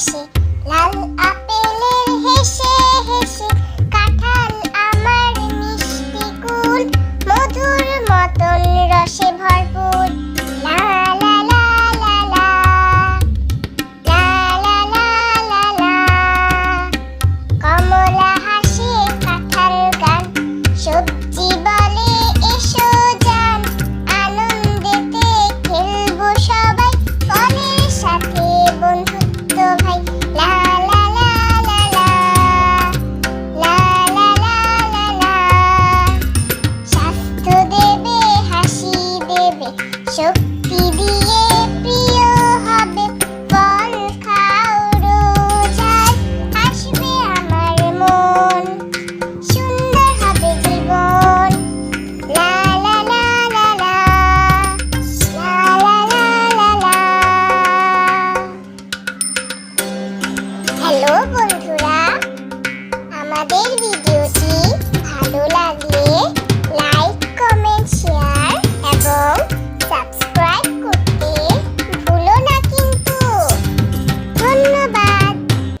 mercy. Hello বন্ধুরা আমাদের ভিডিওটি ভালো লাগলে